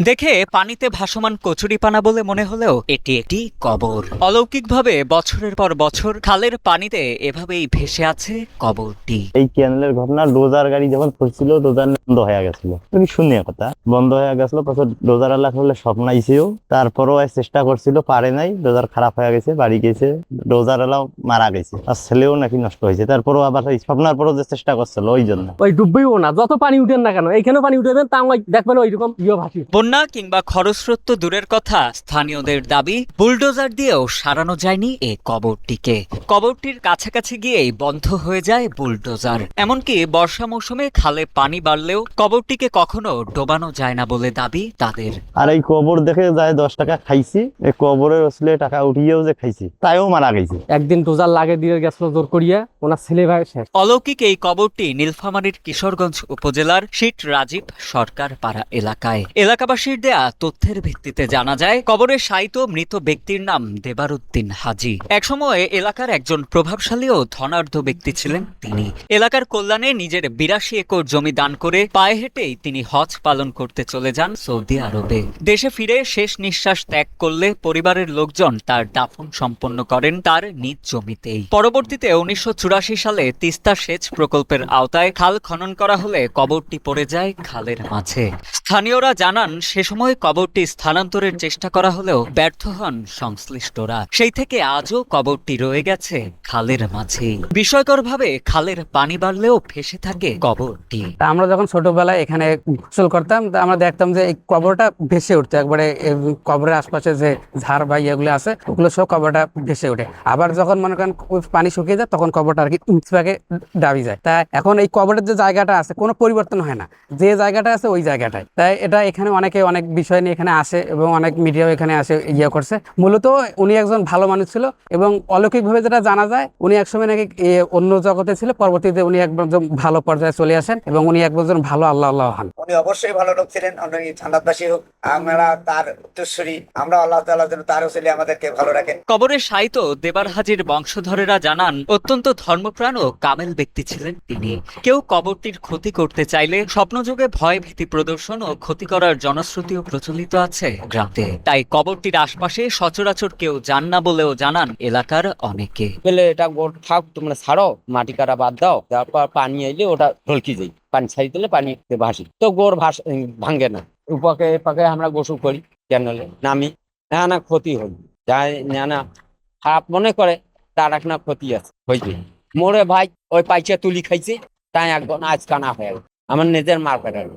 দেখে পানিতে ভাসমান কচুরিপানা বলে মনে হলেও এটি একটি কবর। অলৌকিকভাবে বছরের পর বছর খালের পানিতে এভাবেই ভেসে আছে কবরটি। এই ক্যানেলের ঘটনা ডোজার গাড়ি যখন পড়ছিল ডোজার বন্ধ হয়ে গেছিল। তুমি শুনিয়া কথা। বন্ধ হয়ে গেছিল ডোজার আল্লাহ করলে স্বপ্ন আইসেও তারপরও চেষ্টা করছিল পারে নাই ডোজার খারাপ হয়ে গেছে বাড়ি গেছে ডোজার আলাও মারা গেছে। আর ছেলেও নাকি নষ্ট হয়েছে। তারপরও আবার এই স্বপ্নার পরও যে চেষ্টা করছিল ওই জন্য। ওই ডুববেও না যত পানি উঠেন না কেন এইখানেও পানি উঠে দেন তা ওই দেখবেন ওইরকম ইয়ে ভাসি বন্যা কিংবা খরস্রোত দূরের কথা স্থানীয়দের দাবি বুলডোজার দিয়েও সারানো যায়নি এ কবরটিকে। কবরটির কাছাকাছি গিয়েই বন্ধ হয়ে যায় বুলডোজার। এমনকি বর্ষা মৌসুমে খালে পানি বাড়লেও কবরটিকে কখনো ডোবানো যায় না বলে দাবি তাদের। আর এই কবর দেখে যায় দশ টাকা খাইছি এই কবরের আসলে টাকা উঠিয়েও যে খাইছি তাইও মারা গেছে। একদিন ডোজার লাগে দিয়ে গেছিল জোর করিয়া ওনার ছেলে ভাই শেষ। অলৌকিক এই কবরটি নীলফামারীর কিশোরগঞ্জ উপজেলার শীত রাজীব সরকার পাড়া এলাকায় এলাকাবাসীর দেয়া তথ্যের ভিত্তিতে জানা যায়, কবরে শায়িত মৃত ব্যক্তির নাম দেবারুদ্দিন হাজি। একসময় এলাকার একজন প্রভাবশালী ও ধনাঢ্য ব্যক্তি ছিলেন তিনি। এলাকার কল্যাণে নিজের বিরাশি একর জমি দান করে পায়ে হেঁটেই তিনি হজ পালন করতে চলে যান সৌদি আরবে। দেশে ফিরে শেষ নিঃশ্বাস ত্যাগ করলে পরিবারের লোকজন তার দাফন সম্পন্ন করেন তার নিজ জমিতেই। পরবর্তীতে উনিশশো চুরাশি সালে তিস্তা সেচ প্রকল্পের আওতায় খাল খনন করা হলে কবরটি পড়ে যায় খালের মাঝে। স্থানীয়রা জানান সে সময় কবরটি স্থানান্তরের চেষ্টা করা হলেও ব্যর্থ হন সংশ্লিষ্টরা। সেই থেকে আজও কবরটি রয়ে গেছে খালের মাঝেই বিস্ময়করভাবে খালের পানি বাড়লেও ভেসে থাকে কবরটি। আমরা যখন ছোটবেলায় এখানে গোসল করতাম আমরা দেখতাম যে এই কবরটা ভেসে উঠতো একবারে কবরের আশপাশে যে ঝাড় বা ইয়েগুলো আছে, ওগুলো সব কবরটা ভেসে ওঠে। আবার যখন মনে করেন পানি শুকিয়ে যায়, তখন কবরটা আর কি উঁচুভাগে ডাবি যায়। তা এখন এই কবরের যে জায়গাটা আছে, কোনো পরিবর্তন হয় না। যে জায়গাটা আছে, ওই জায়গাটায়। তাই এটা এখানে অনেকে অনেক বিষয় নিয়ে এখানে আসে এবং অনেক মিডিয়াও এখানে আসে ইয়ে করছে। মূলত উনি একজন ভালো মানুষ ছিল এবং অলৌকিকভাবে যেটা জানা যায় উনি একসময় নাকি অন্য জগতে ছিল পরবর্তীতে উনি একজন ভালো পর্যায়ে চলে আসেন এবং উনি একজন ভালো আল্লাহ আল্লাহ হন। উনি অবশ্যই ভালো লোক ছিলেন উনি ঠান্ডাবাসী হোক আমরা তার উত্তরসূরি আমরা আল্লাহ তাআলা যেন তার ছেলে আমাদেরকে ভালো রাখেন। কবরে শায়িত দেবার হাজির বংশধরেরা জানান অত্যন্ত ধর্মপ্রাণ ও কামেল ব্যক্তি ছিলেন তিনি। কেউ কবরটির ক্ষতি করতে চাইলে স্বপ্নযোগে ভয় ভীতি প্রদর্শন ও ক্ষতি করার জনশ্রুতিও প্রচলিত আছে গ্রামে। তাই কবরটির আশপাশে সচরাচর কেউ যান না বলেও জানান এলাকার অনেকে। বলে এটা গোট থাক তোমরা ছাড়ো মাটি কাটা বাদ দাও তারপর পানি এলে ওটা ঢলকি যাই পানি ছাড়ি দিলে পানি ভাসি। তো গোর ভাস ভাঙ্গে না। উপাকে পাকে আমরা গোসল করি ক্যানেলে নামি না না ক্ষতি হই যাই না না খারাপ মনে করে তার এক না ক্ষতি আছে। হয়েছে মোরে ভাই ওই পাইচা তুলি খাইছে তাই একজন আজকানা হয়ে গেছে আমার নিজের মার পেটার